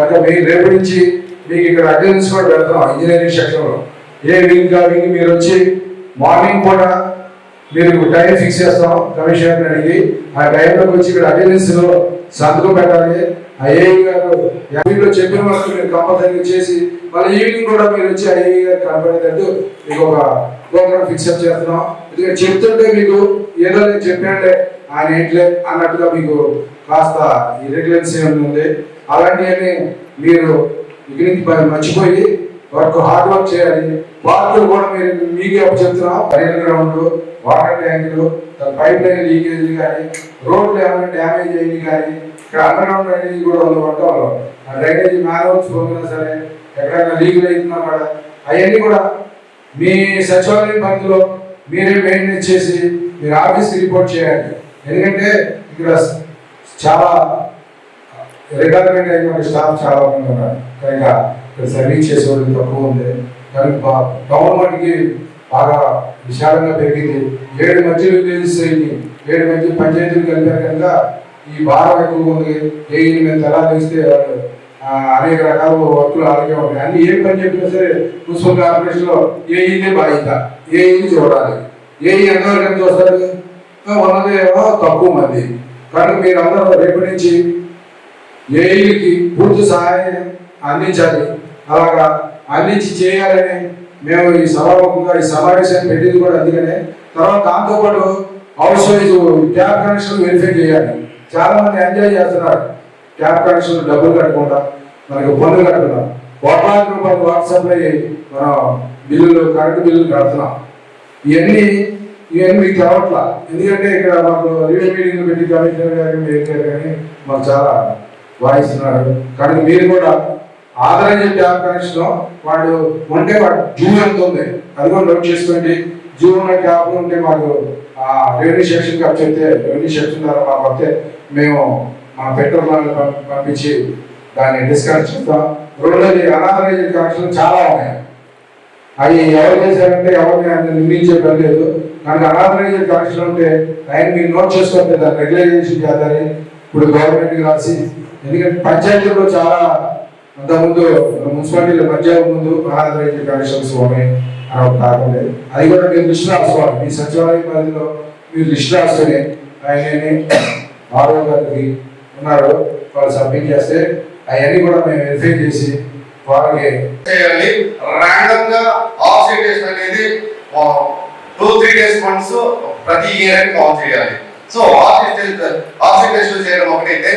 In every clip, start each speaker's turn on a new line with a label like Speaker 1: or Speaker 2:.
Speaker 1: అంటే మీరు రేపు నుంచి మీకు ఇక్కడ అటెండెన్స్ కూడా పెడతాం ఇంజనీరింగ్ సెక్షన్లో ఏ వింగ్ ఆ వింగ్ మీరు వచ్చి మార్నింగ్ పూట మీరు టైం ఫిక్స్ చేస్తాం కమిషనర్ అడిగి ఆ టైంలోకి వచ్చి ఇక్కడ అటెండెన్స్లో సంతకం పెట్టాలి. ఆ గారు లో చెప్పిన వరకు మీరు కంపల్సరీ చేసి మళ్ళీ ఈవినింగ్ కూడా మీరు వచ్చి ఆ గారు కనపడేటట్టు మీకు ఒక ప్రోగ్రామ్ ఫిక్స్ అప్ చేస్తున్నాం. ఎందుకంటే చెప్తుంటే మీకు ఏదో నేను చెప్పానులే ఆయన ఏంట్లే అన్నట్టుగా మీకు కాస్త ఇరెగ్యులెన్సీ ఉంది అలాంటివన్నీ మీరు ఇక్కడి నుంచి మర్చిపోయి వర్క్ హార్డ్ వర్క్ చేయాలి. పార్కులు కూడా మీరు మీకే అప్పు చెప్తున్నాం పర్యటన గ్రౌండ్లు వాటర్ ట్యాంకులు పైప్ లైన్ లీకేజ్ కానీ రోడ్లు ఏమైనా డ్యామేజ్ అయ్యి కానీ ఇక్కడ అండర్గ్రౌండ్ అనేది డ్రైనేజ్ కూడా ఉంది ఆ డ్రైనేజ్ మ్యాన్హోల్స్ పొందినా సరే ఎక్కడైనా లీకులు అవుతున్నా కూడా అవన్నీ కూడా మీ సచివాలయం పరిధిలో మీరే మెయింటెనెన్స్ చేసి మీరు ఆఫీస్కి రిపోర్ట్ చేయాలి. ఎందుకంటే ఇక్కడ చాలా రిటైర్మెంట్ అయిన స్టాఫ్ చాలా మంది ఉన్నారు. కనుక ఇక్కడ సర్వీస్ చేసేవాళ్ళు తక్కువ ఉంది కానీ గవర్నమెంట్కి బాగా విశాలంగా పెరిగింది. ఏడు మంచి విలేజెస్ అయింది ఏడు మంచి పంచాయతీలు కలిపారు కనుక ఈ భారం ఎక్కువ ఉంది. ఏ మేము ఎలా తెలిస్తే వాళ్ళు అనేక రకాల వర్కులు అలాగే ఉంటాయి. అన్ని ఏం పని చెప్పినా సరే మున్సిపల్ కార్పొరేషన్లో ఏ ఇదే బాధ్యత. ఏ ఇది చూడాలి. ఏ ఎంతవరకు వస్తారు చూస్తారు? ఉన్నది తక్కువ మంది. కానీ మీరు రేపటి నుంచి ఏఈకి పూర్తి సహాయం అందించాలి. అలాగా అందించి చేయాలని మేము ఈ సభాముఖంగా ఈ సమావేశాన్ని పెట్టింది కూడా అందుకనే తర్వాత దాంతోపాటు అవసరం వైజ్ ట్యాప్ కనెక్షన్ వెరిఫై చేయాలి. చాలా మంది ఎంజాయ్ చేస్తున్నారు ట్యాప్ కనెక్షన్ డబ్బులు కట్టకుండా మనకి పన్ను కట్టుకున్నాం కోట్లాది రూపాయలు వాట్సాప్ మనం బిల్లులు కరెంటు బిల్లులు కడుతున్నాం. ఇవన్నీ ఇవన్నీ మీకు తెలవట్లా? ఎందుకంటే ఇక్కడ మాకు రివ్యూ మీటింగ్ పెట్టి కమిషనర్ గారు కానీ మాకు చాలా వాయిస్తున్నారు కానీ మీరు కూడా ఆదరణ ట్యాప్ కనెక్షన్ వాళ్ళు ఉంటే వాడు జూ ఎంత ఉంది. అది కూడా నోట్ చేసుకోండి. జూ ఉన్న ట్యాప్ ఉంటే మాకు రెవెన్యూ సెక్షన్ కప్ చెప్తే రెవెన్యూ సెక్షన్ ద్వారా మాకు వస్తే మేము మా పెట్రోల్ బండ్లు పంపించి దాన్ని డిస్కనెక్ట్ చేస్తాం. రెండోది అనాథరైజ్డ్ కనెక్షన్ చాలా ఉన్నాయి. అవి ఎవరు చేశారంటే ఎవరిని ఆయన నిర్మించే పని లేదు. కానీ అనాథరైజ్డ్ కనెక్షన్ ఉంటే ఆయన మీరు నోట్ చేసుకుంటే దాన్ని రెగ్యులైజేషన్ చేద్దామని ఇప్పుడు గవర్నమెంట్కి రాసి ఎందుకంటే పంచాయతీలో చాలా అంతకుముందు మున్సిపాలిటీలో పంచాయతీ ముందు మహారాజు కనెక్షన్స్ స్వామి అని ఒక అది కూడా మీరు లిస్ట్ రాసుకోవాలి మీ సచివాలయం పరిధిలో మీరు దృష్టి రాసుకొని ఆయన ఆరో గారికి ఉన్నారు. వాళ్ళు సబ్మిట్ చేస్తే అవన్నీ కూడా మేము వెరిఫై చేసి వాళ్ళకి
Speaker 2: చేయాలి. ర్యాండమ్గా ఆక్సిడేషన్ అనేది టూ త్రీ డేస్ మంత్స్ ప్రతి ఇయర్ కౌంట్ చేయాలి. సో ఆక్సిడేషన్ చేయడం ఒకటైతే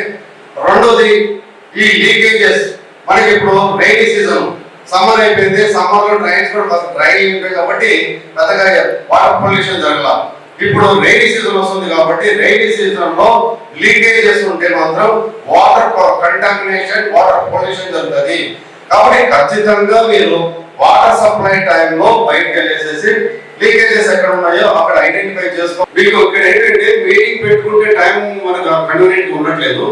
Speaker 2: రెండోది ఈ లీకేజెస్ మనకి ఇప్పుడు రైనీ సీజన్ సమ్మర్ అయిపోయింది సమ్మర్లో డ్రైన్స్ కూడా డ్రై అయిపోయి కాబట్టి పెద్దగా వాటర్ పొల్యూషన్ జరగల. ఇప్పుడు రైనీ సీజన్ వస్తుంది కాబట్టి రైనీ సీజన్లో లీకేజెస్ ఉంటే మాత్రం వాటర్ కంటామినేషన్ వాటర్ పొల్యూషన్ జరుగుతుంది. కాబట్టి ఖచ్చితంగా మీరు వాటర్ సప్లై టైంలో బయటకు వెళ్ళేసేసి లీకేజెస్ ఎక్కడ ఉన్నాయో అక్కడ ఐడెంటిఫై చేసుకో మీకు ఇక్కడ ఏంటంటే మీటింగ్ పెట్టుకుంటే టైం మనకు కన్వీనియంట్ ఉండట్లేదు.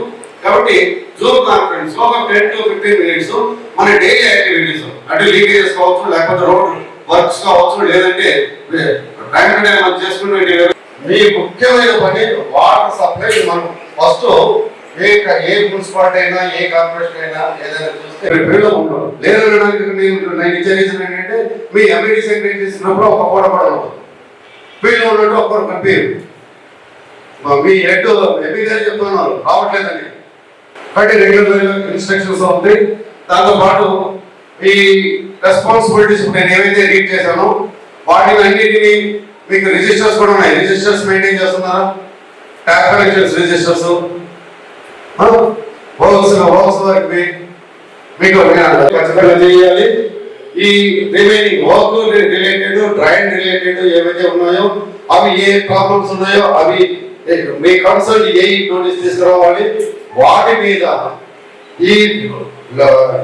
Speaker 2: కాబట్టి జూమ్ కాన్ఫరెన్స్ ఒక టెన్ టు ఫిఫ్టీన్ మినిట్స్ మన డైలీ యాక్టివిటీస్. అటు లీకేజెస్ కావచ్చు లేకపోతే రోడ్ వర్క్స్ కావచ్చు లేదంటే టైం టు టైం మనం చేసుకునే మీ ముఖ్యమైన పని వాటర్ సప్లై మనం ఫస్ట్ ఏ ఏ మున్సిపాలిటీ అయినా ఏ కార్పొరేషన్ అయినా ఏదైనా చూస్తే రిపేర్లో ఉంటాం లేదనడానికి నేను నేను ఇచ్చే ఏంటంటే మీ ఎమ్యూనిటీ సెక్రటరీ చేసినప్పుడు ఒక కూడా ఉంటుంది వీళ్ళు ఉన్నట్టు ఒక్కరు పంపారు మీ హెడ్ ఎంపీ గారు చెప్తున్నారు. రావట్లేదని. కాబట్టి రెగ్యులర్ ఇన్స్ట్రక్షన్స్ ఉంది దాంతో పాటు ఈ రెస్పాన్సిబిలిటీస్ నేను ఏవైతే రీడ్ చేశానో వాటిని అన్నిటిని మీకు రిజిస్టర్స్ కూడా ఉన్నాయి. రిజిస్టర్స్ మెయింటైన్ చేస్తున్నారా? Tap collections registers works works వరకు మీకు ఖచ్చితంగా చేయాలి. ఈ remaining work related drain related ఏవైతే ఉన్నాయో అవి ఏ ప్రాబ్లమ్స్ ఉన్నాయో అవి మీ కన్సల్ట్ ఏ నోటీస్ తీసుకురావాలి? వాటి మీద ఈ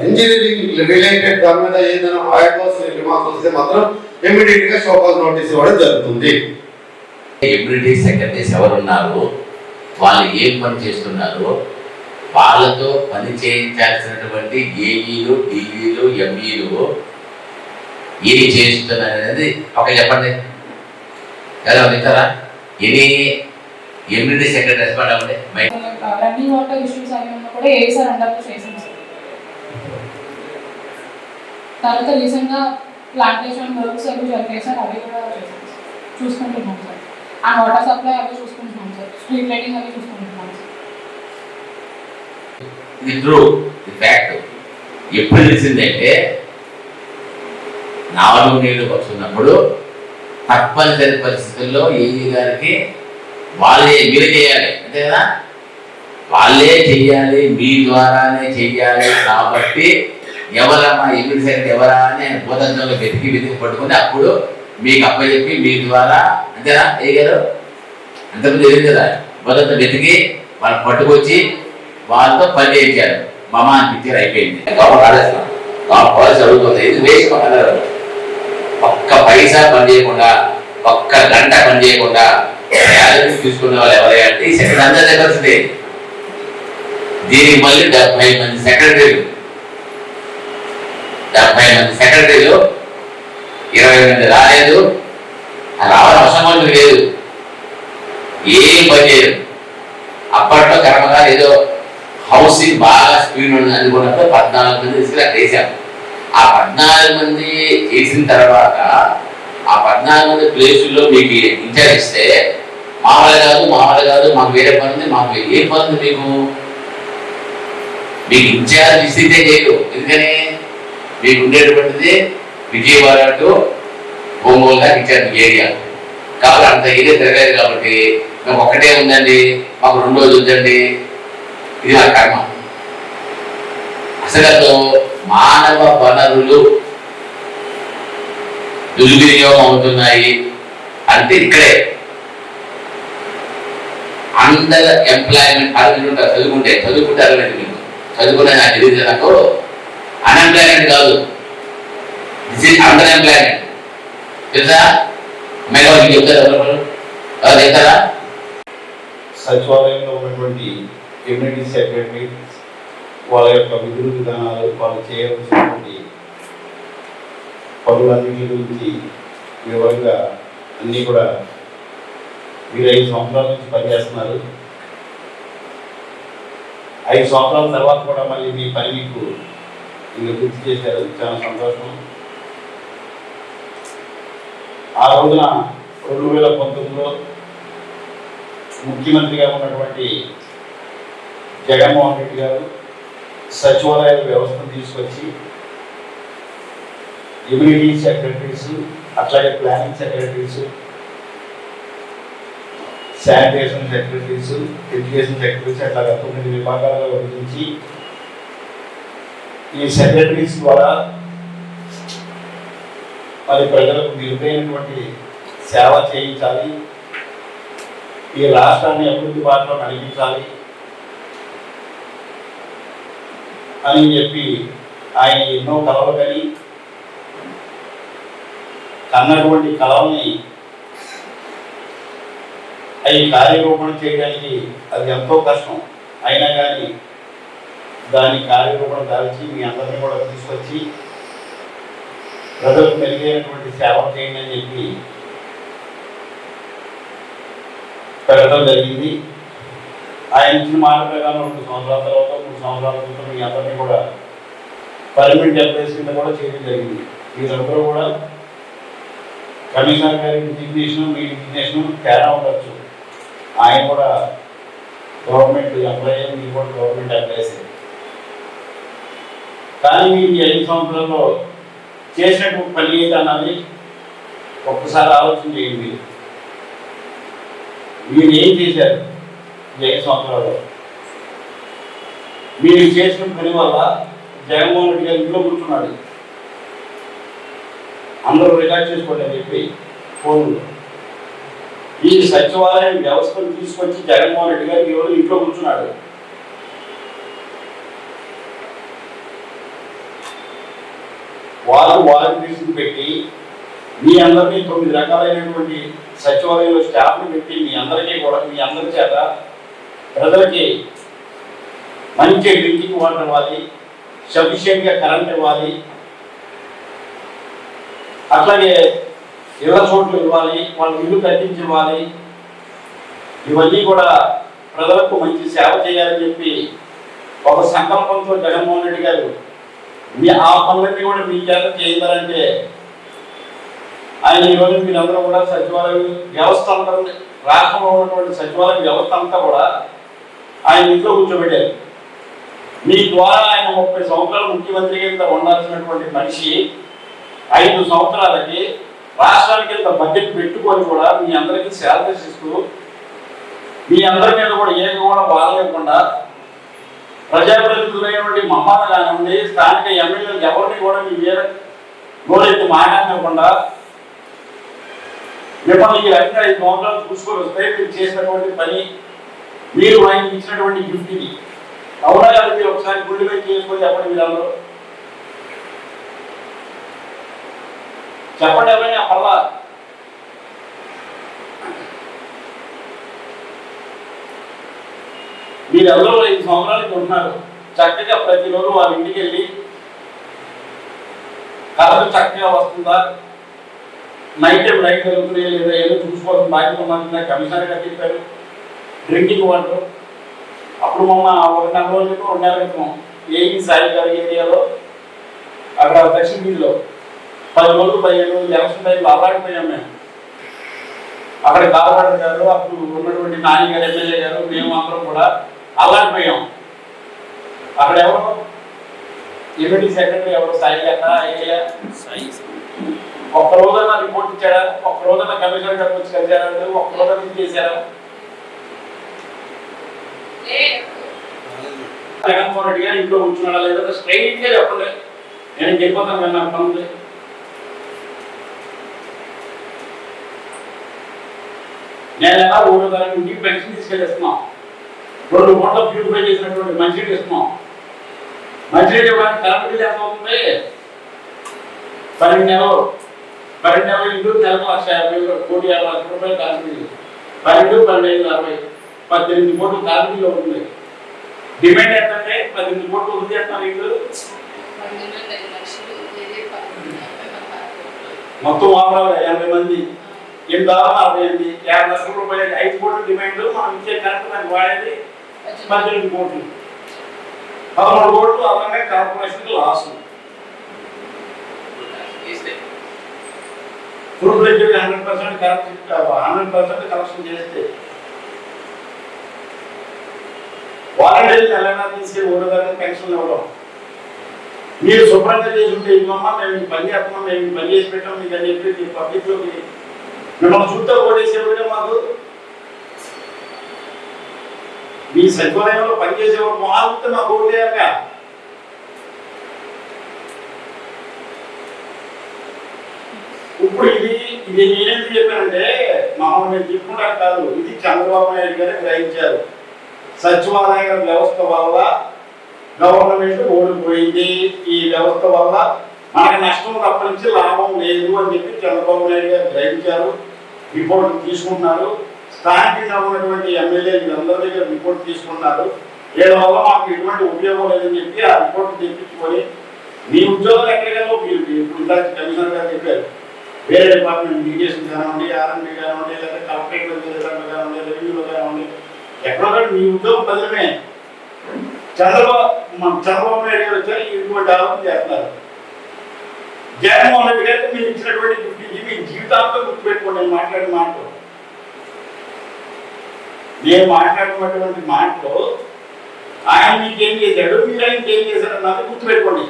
Speaker 2: ఇంజనీరింగ్ రిలేటెడ్ దాని మీద ఏదైనా అడ్వాన్స్ రిమార్క్స్ వస్తే మాత్రం ఇమీడియట్గా షోకాజ్ నోటీస్ ఇవ్వడం జరుగుతుంది.
Speaker 3: ఎమ్యూనిటీ సెక్రటరీస్ ఎవరున్నారు? వాళ్ళు ఏం పని చేస్తున్నారు వాళ్ళతో పని చేయించాల్సినటువంటి ఏఈలు డిఈలు ఎంఈలు ఏం చేస్తున్నారు అనేది ఒక చెప్పండి. ఎలా చెప్తారా ఎనీ ఎమ్యూనిటీ సెక్రటరీ రెస్పాండ్ అవ్వండి బయట
Speaker 4: రన్నింగ్ వాటర్ ఇష్యూస్ అవి ఉన్నా కూడా ఏ సార్ అండర్లో చేసాం సార్. తర్వాత రీసెంట్గా ప్లాంటేషన్ వర్క్స్ అవి జరిగాయి సార్ అవి కూడా చేసాం సార్. చూసుకుంటున్నాం సార్. ఆ వాటర్ సప్లై అవి చూసుకుంటున్నాం సార్. స్ట్రీట్ లైటింగ్ అవి చూసుకుంటున్నాం సార్.
Speaker 3: ఇది ట్రూ ఇది ఫ్యాక్ట్ ఎప్పుడు తెలిసిందంటే నాలుగు నీళ్ళు వస్తున్నప్పుడు తప్పనిసరి పరిస్థితుల్లో ఏఈ గారికి వాళ్ళే మీరు చేయాలి. అంతే కదా వాళ్ళే చెయ్యాలి మీ ద్వారానే చెయ్యాలి కాబట్టి ఎవరమ్మా ఎప్పుడు సరే ఎవరా అని ఆయన భూతంలో వెతికి వెతికి పట్టుకుని అప్పుడు మీకు అప్పచెప్పి మీ ద్వారా అంతేనా? గారు? అంతకుముందు తెలియదు కదా భూతంతో వెతికి వాళ్ళు పట్టుకొచ్చి వాళ్ళతో పని చేయించారు. మమ అయిపోయింది. గవర్నమెంట్ ఆదేశం గవర్నమెంట్ పాలసీ అడుగుతుంది ఇది ఒక్క పైసా పని చేయకుండా ఒక్క గంట పని చేయకుండా శాలరీ తీసుకునే వాళ్ళు ఎవరైనా అంటే ఈ సెక్రటరీ అందరి దీనికి మళ్ళీ డెబ్బై మంది సెక్రటరీలు డెబ్బై మంది సెక్రటరీలు ఇరవై మంది రాలేదు. రావడం అవసరం లేదు. ఏం పని చేయరు. అప్పట్లో కర్మగా ఏదో హౌసింగ్ బాగా స్పీడ్ ఉంది అనుకున్నప్పుడు పద్నాలుగు మంది తీసుకుని అక్కడ వేసాం ఆ పద్నాలుగు మంది వేసిన తర్వాత ఆ పద్నాలుగు మంది ప్లేసుల్లో మీకు ఇన్ఛార్జ్ ఇస్తే ఆవిడ కాదు మామూలు కాదు మాకు వేరే పని ఉంది మాకు ఏ పనులు మీకు? మీకు ఇన్ఛార్జ్ ఇస్తే చేయరు. ఎందుకని? మీకు ఉండేటువంటిది విజయవాడ టు ఒంగోలు దాకా ఇచ్చారు ఏరియా. కాబట్టి అంత ఏరియా తిరగలేదు కాబట్టి మేము ఒక్కటే ఉందండి మాకు రెండు రోజులు ఉందండి. ఇది నా కర్మ. అసలు మానవ వనరులు దుర్వినియోగం అవుతున్నాయి. అంటే ఇక్కడే అండర్ ఎంప్లాయ్మెంట్ అడుగుతుంటారు చదువుకుంటే చదువుకుంటే అరవలేదు మీకు. చదువుకునే నాకు తెలియదు అన్ఎంప్లాయ్మెంట్ కాదు. దిస్ ఇస్ అండర్ ఎంప్లాయ్మెంట్ తెలుసా? మేడం మీకు చెప్తారు? ఎవరు చెప్తారా?
Speaker 5: సచివాలయంలో ఉన్నటువంటి కమ్యూనిటీ సెక్రటరీ వాళ్ళ యొక్క విధులు విధానాలు వాళ్ళు చేయవలసినటువంటి పనులన్నిటి గురించి వివరంగా అన్నీ కూడా మీరు ఐదు సంవత్సరాల నుంచి పనిచేస్తున్నారు. ఐదు సంవత్సరాల తర్వాత కూడా మళ్ళీ మీ పని మీకు మీరు గుర్తు చేశారు. చాలా సంతోషం. ఆ రోజున రెండు వేల పంతొమ్మిదిలో ముఖ్యమంత్రిగా ఉన్నటువంటి జగన్మోహన్ రెడ్డి గారు సచివాలయ వ్యవస్థను తీసుకొచ్చి ఇమ్యూనిటీ సెక్రటరీస్ అట్లాగే planning secretaries sanitation secretaries education secretaries అట్లా తొమ్మిది విభాగాలుగా విభజించి ఈ సెక్రటరీస్ ద్వారా మరి ప్రజలకు మెరుగైనటువంటి సేవ చేయించాలి. ఈ రాష్ట్రాన్ని అభివృద్ధి బాటలో నడిపించాలి అని చెప్పి ఆయన ఎన్నో కలవగలి కన్నటువంటి కళల్ని అవి కార్యరూపణ చేయడానికి అది ఎంతో కష్టం. అయినా కానీ దాని కార్యరూపణ దాల్చి మీ అందరినీ కూడా తీసుకొచ్చి ప్రజలకు మెరుగైనటువంటి సేవ చేయండి అని చెప్పి పెట్టడం జరిగింది. ఆయన ఇచ్చిన మాట ప్రకారం రెండు సంవత్సరాల తర్వాత మూడు సంవత్సరాల క్రితం మీ అందరినీ కూడా పర్మనెంట్ ఎంప్లాయీస్ కింద కూడా చేయడం జరిగింది. మీరందరూ కూడా కమిషనర్ గారి డిజిగ్నేషన్ మీ డిజిగ్నేషన్ తేడా ఉండొచ్చు. ఆయన కూడా గవర్నమెంట్ ఎంప్లాయీ మీరు కూడా గవర్నమెంట్ ఎంప్లాయీస్ కానీ మీరు ఈ ఐదు సంవత్సరాల్లో చేసినటువంటి పని ఏంటన్నది ఒక్కసారి ఆలోచన చేయండి మీరు. ఏం చేశారు ఈ ఐదు సంవత్సరాల్లో? మీరు చేసిన పని వల్ల జగన్మోహన్ రెడ్డి గారు ఇంట్లో కూర్చున్నాడు. అందరూ రికార్డ్ చేసుకోండి అని చెప్పి ఫోన్లో ఈ సచివాలయం వ్యవస్థను తీసుకొచ్చి జగన్మోహన్ రెడ్డి గారు ఈరోజు ఇంట్లో కూర్చున్నాడు. వాళ్ళు వాలంటీర్స్ని పెట్టి మీ అందరినీ తొమ్మిది రకాలైనటువంటి సచివాలయంలో స్టాఫ్ని పెట్టి మీ అందరికీ కూడా మీ అందరి చేత ప్రజలకి మంచి డ్రింకింగ్ వాటర్ ఇవ్వాలి సఫిషియెంట్గా కరెంట్ ఇవ్వాలి. అట్లాగే ఇళ్ళ చోట్లు ఇవ్వాలి వాళ్ళ ఇల్లు కట్టించి ఇవ్వాలి ఇవన్నీ కూడా ప్రజలకు మంచి సేవ చేయాలని చెప్పి ఒక సంకల్పంతో జగన్మోహన్ రెడ్డి గారు మీ ఆ పనులన్నీ కూడా మీ చేత చేయాలంటే ఆయన ఈరోజు మీరందరూ కూడా సచివాలయం వ్యవస్థ అంతా రాష్ట్రంలో ఉన్నటువంటి సచివాలయం వ్యవస్థ అంతా కూడా ఆయన ఇంట్లో కూర్చోబెట్టారు. మీ ద్వారా ఆయన ముప్పై సంవత్సరాలు ముఖ్యమంత్రి కింద ఉండాల్సినటువంటి మనిషి ఐదు సంవత్సరాలకి రాష్ట్రానికి ఇంత బడ్జెట్ పెట్టుకొని కూడా మీ అందరికీ శాలరీస్ ఇస్తూ మీ అందరి మీద కూడా ఏమి కూడా బాధలేకుండా ప్రజాప్రతినిధులైనటువంటి మమ్మల్ని కానివ్వండి స్థానిక ఎమ్మెల్యేలు ఎవరిని కూడా మీ మీద నోరెత్తి మాట్లాడనివ్వకుండా మిమ్మల్ని ఈ రకంగా ఐదు సంవత్సరాలు చూసుకొని వస్తే మీరు చేసినటువంటి పని మీరు ఆయనకి ఇచ్చినటువంటి గిఫ్ట్ ఇది అవునా మీరు ఒకసారి గుండె చేసుకొని చెప్పండి మీరు చెప్పండి ఎవరైనా పర్లా మీరెవరో ఐదు సంవత్సరాలకి ఉంటున్నారు చక్కగా ప్రతిరోజు వాళ్ళ ఇంటికి వెళ్ళి కరెంట్ చక్కగా వస్తుందా? నైట్ టైం లైట్ జరుగుతున్నాయి లేదా ఏదో చూసుకోవాల్సిన బాధ్యత ఉన్నది కమిషనర్ గారు చెప్పారు. Drinking water. అప్పుడు మొన్న ఒక నెల రోజులకు రెండు నెలల క్రితం ఏఈ సాయి గారి ఏరియాలో అక్కడ దక్షిణ వీధిలో పది రోజులు పదిహేను రోజులు ఎలక్షన్ టైంలో అలాడిపోయాం మేము. అక్కడ కార్పొరేటర్ గారు అప్పుడు ఉన్నటువంటి నాని గారు ఎమ్మెల్యే గారు మేము అందరం కూడా అలాడిపోయాం అక్కడ ఎవరు? యూనిటీ సెక్రటరీ ఎవరు సాయి గారా ఏరియా ఒక్క రోజున రిపోర్ట్ ఇచ్చాడా? ఒక్క రోజున కమిషనర్ గారు వచ్చి కలిసారా ఒక్క రోజున ఇది చేశారా? జగన్మోహన్ రెడ్డి గారు ఇంట్లో కూర్చున్నాడా లేదా? స్ట్రైట్గా చెప్పండి. నేను చెప్పిపోతాను కదా నాకు పనుంది ఎలా ఊరు దానికి ఇంటికి పెన్షన్ తీసుకెళ్ళిస్తున్నాం. రెండు కోట్ల ప్యూరిఫై చేసినటువంటి మంచినీళ్ళు ఇస్తున్నాం. మంచినీళ్ళు ఇవ్వడానికి కరెంట్ బిల్ ఎంత అవుతుంది పన్నెండు నెలలు. పన్నెండు నెలలు ఇంటూ నెలకు లక్ష యాభై వేలు, కోటి యాభై లక్షల రూపాయలు కరెంట్ బిల్లు పన్నెండు పన్నెండు అరవై పద్దెనిమిది కోట్లు కరెంట్ బిల్లు అవుతుంది డిమాండ్ ఏంటంటే పద్దెనిమిది కోట్లు ఉంది అంటున్నారు వీళ్ళు మొత్తం ఓవరాల్ ఎనభై మంది. ఎనిమిది యాభై లక్షల రూపాయలు ఐదు కోట్ల డిమాండ్ మనం ఇచ్చే కరెంట్ దానికి వాడేది పద్దెనిమిది కోట్లు. పదమూడు కోట్లు అలాగే కార్పొరేషన్కి loss food rate hundred percent correct hundred percent collection చేస్తే. వాలంటీర్లు నెలైనా తీసుకెళ్ళి ఓడదాన్ని పెన్షన్ ఇవ్వడం. మీరు శుభ్రంగా చేసి ఉంటే ఇవ్వమ్మా మేము పని చేస్తున్నాం మేము పని చేసి పెట్టాం మీకు అని చెప్పి మీ పబ్లిక్లోకి మిమ్మల్ని చూస్తే ఓడేసేవాడే మాకు మీ సచివాలయంలో పనిచేసేవాడు మారితే మాకు ఓడేయాక ఇప్పుడు ఇది ఇది నేనేందుకు చెప్పానంటే మామూలు నేను చెప్పుకుంటా కాదు. ఇది చంద్రబాబు నాయుడు గారే గ్రహించారు. సచివాలయ వ్యవస్థ వల్ల గవర్నమెంట్ ఓడిపోయింది. ఈ వ్యవస్థ వల్ల మనకు నష్టం తప్పనించి లాభం లేదు అని చెప్పి చంద్రబాబు నాయుడు గారు గ్రహించారు. రిపోర్ట్ తీసుకుంటున్నారు. స్థానికంగా ఉన్నటువంటి ఎమ్మెల్యేలు అందరి దగ్గర రిపోర్ట్ తీసుకున్నారు వీళ్ళ మాకు ఎటువంటి ఉపయోగం లేదని చెప్పి ఆ రిపోర్ట్ తెప్పించుకొని మీ ఉద్యోగం ఎక్కడికైనా మీరు ఇప్పుడు ఇందాక కమిషనర్ గారు చెప్పారు. వేరే డిపార్ట్మెంట్ ఇరిగేషన్ కానివ్వండి ఆర్ఎండి కానివ్వండి లేదా కలెక్టరేట్ కానివ్వండి రెవెన్యూలో కానివ్వండి ఎక్కడో మీ ఉద్యోగం బదిలమే చంద్రబాబు చంద్రబాబు నాయుడు గారు వచ్చారు ఇటువంటి ఆలోచన చేస్తున్నారు. జగన్మోహన్ రెడ్డి గారికి మీరు ఇచ్చినటువంటి గిఫ్ట్ ఇది మీ జీవితాంతం గుర్తుపెట్టుకోండి నేను మాట్లాడిన మాటలు. నేను మాట్లాడినటువంటి మాటలు ఆయన మీకు ఏం చేశాడు మీరు ఆయనకి ఏం చేశాడు అన్నది గుర్తుపెట్టుకోండి.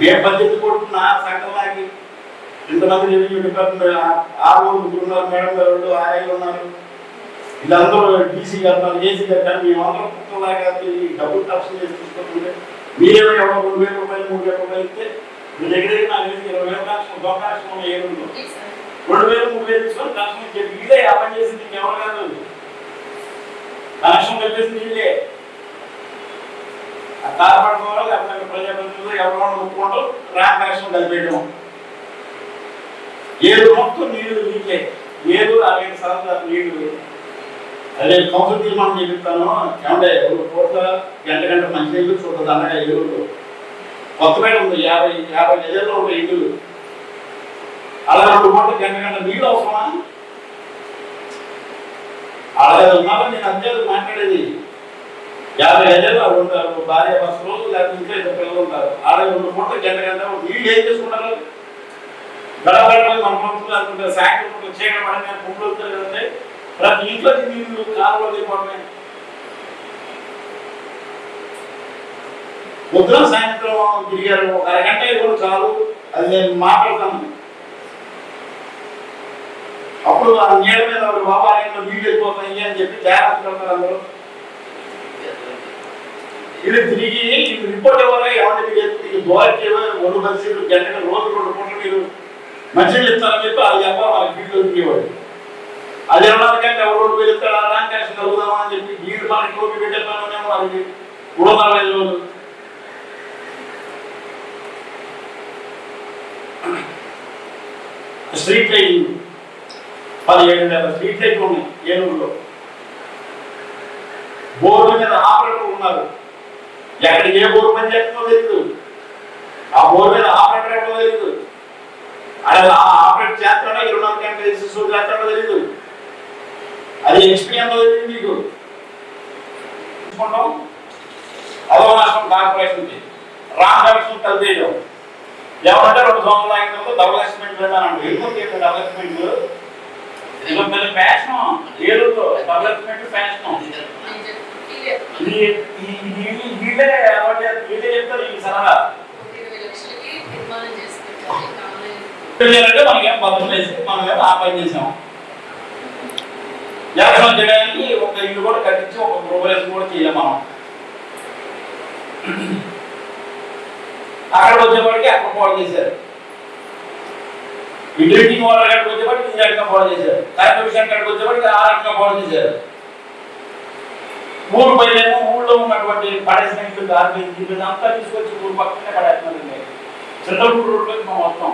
Speaker 5: మేము పద్దెనిమిది కోట్లు నా సంఘంలాగి ఇంతమంది రెవెన్యూ డిపార్ట్మెంట్ ఆరు ముగ్గురు ఉన్నారు మేడం గారు ఆర్ఐలు ఉన్నారు. వీళ్ళందరూ డీసీ గారు ఉన్నారు ఏసీ గారు కానీ మేమందరం కుక్కలాగా డబ్బులు కలెక్షన్ చేసి తీసుకుంటుంటే మీరేమో ఎవరో రెండు వేల రూపాయలు మూడు వేల రూపాయలు ఇస్తే మీ దగ్గర దగ్గర నాకు తెలిసి ఇరవై వేల కలెక్షన్ దొంగ కలెక్షన్ ఉన్న ఏ రెండు వేలు మూడు వేలు తీసుకొని కలెక్షన్ ఇచ్చేది వీళ్ళే వ్యాపారం చేసింది ఇంకెవరు కాదు? కనెక్షన్ పెట్టేసింది వీళ్ళే. కార్పొరేట్ లేకపోతే ప్రజాప్రతినిధులు ఎవరో ఒప్పుకుంటూ కనెక్షన్ కలిపేయడం ఏడు మొత్తం నీళ్ళు నీకే ఏడు అరవై శాతం నీళ్ళు అదే కౌన్సిల్ తీర్మానం చేపిస్తాను. ఏమంటే ఎవరు కోట్ల గంట గంట మంచి ఇల్లు చూడదు అన్నగా ఏడు కొత్తపేట ఉంది యాభై యాభై గజల్లో ఒక ఇల్లు. అలా రెండు కోట్ల గంట గంట నీళ్ళు అవసరమా? అలాగే ఉన్నారో నేను అంతే మాట్లాడేది. యాభై గజల్లో ఉంటారు భార్య బస్సులు లేకపోతే ఇంట్లో ఇద్దరు పిల్లలు ఉంటారు. అలాగే రెండు కోట్ల గంట గంట నీళ్ళు ఏం చేసుకుంటారు? గడపడ మన పంపులు లేకుంటే సాయంత్రం చీకటి పడమే పువ్వులు వస్తారు కదండి. ప్రతి ఇంట్లో నీళ్ళు కాలువలో దిగిపోవడమే పొద్దున సాయంత్రం తిరిగారు ఒక అరగంట కూడా చాలు. అది నేను మాట్లాడతాను. అప్పుడు ఆ నీళ్ళ మీద ఒక బాబాలయంలో నీళ్ళు వెళ్ళిపోతాయి అని చెప్పి జాగ్రత్త పడతారు అందరూ. ఇది తిరిగి ఇది రిపోర్ట్ ఇవ్వాలి ఎవరి మీకు దోరకి ఒళ్ళు కలిసి గంటగా రోజు రెండు పూటలు మీరు మంచిగా ఇస్తారని చెప్పి అది చెప్పాలి వాళ్ళ ఫీల్డ్లో తిరిగేవాడు అది అనడానికంటే ఎవరు రోడ్డు వెళ్తాడు అనడానికి ర్యాంక్ కలుగుదామా అని చెప్పి వీడు మనకి టోపీ పెట్టేస్తామేమో వాళ్ళకి మూడు వందల రోజులు స్ట్రీట్ లైటింగ్ పదిహేడు వేల స్ట్రీట్ లైట్లు ఉన్నాయి ఏలూరులో. బోర్డు మీద ఆపరేటర్ ఉన్నారు. ఎక్కడికి ఏ బోర్డు పని చేస్తుందో తెలియదు ఆ బోర్డు మీద ఆపరేటర్ ఎక్కడో తెలియదు అది ఆపరేట్ చేస్తాడో ఇరవై నాలుగు గంటల శిశువు చేస్తాడో తెలియదు అది ఎక్స్పీ ఎంతో మీకు. తీసుకుంటాం అదో నష్టం కార్పొరేషన్కి రామ్ కమిషన్ కలిపేయడం ఏమంటే రెండు సంవత్సరాలు అయిన తర్వాత డెవలప్మెంట్ వెళ్ళానండి ఎందుకు డెవలప్మెంట్ ఇది పెద్ద ఫ్యాషన్ ఏరులో డెవలప్మెంట్ ఫ్యాషన్ ఇది వీళ్ళే. వీళ్ళే చెప్తారు ఈ సలహా. తెలియాలంటే మనకేం బద్దం వేసి ఆ పని చేసాం. వ్యాపారం చేయడానికి ఒక ఇల్లు కూడా కట్టించి ఒక గృహప్రవేశం కూడా చేయలేం మనం. అక్కడికి వచ్చేవాడికి అక్కడ పాడు చేశారు. ఈ డ్రింకింగ్ వాటర్ అక్కడికి వచ్చేవాడికి ఈ రకంగా పాడు చేశారు. కరెంట్ విషయం అక్కడికి వచ్చేవాడికి ఆ రకంగా పాడు చేశారు. ఊరు పైనేమో ఊళ్ళో ఉన్నటువంటి పడేసినట్లు గార్బేజ్ అంతా తీసుకొచ్చి ఊరు పక్కనే పడేస్తున్నారు. చిన్నప్పుడు రోడ్లోకి మనం వస్తాం.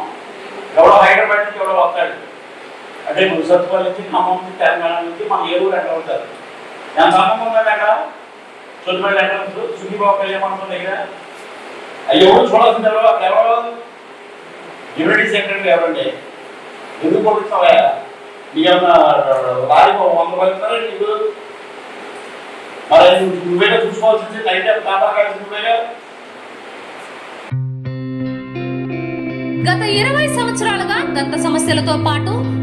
Speaker 5: ఎవడో హైదరాబాద్ నుంచి ఎవడో వస్తాడు. అంటే ముసత్వాల నుంచి ఖమ్మం నుంచి తెలంగాణ నుంచి మన ఏలూరు ఎక్కడ ఉంటారు. ఎంత సంబంధం ఉందండి అక్కడ సొంతపల్లి ఎంట్రన్స్ సుఖీబాబు ఏమంటుంది ఇక్కడ అవి ఎవరు చూడాల్సింది ఎవరు అక్కడ ఎవరు? యూనిటీ సెక్రటరీ ఎవరండి? ఎందుకు పంపిస్తావా? నీకేమన్నా లారీ వంద పడుతున్నారా నీకు? మరి నువ్వేగా చూసుకోవాల్సింది నైట్ కాపాడాల్సింది నువ్వేగా
Speaker 6: గత ఇరవై సంవత్సరాలుగా దంత సమస్యలతో పాటు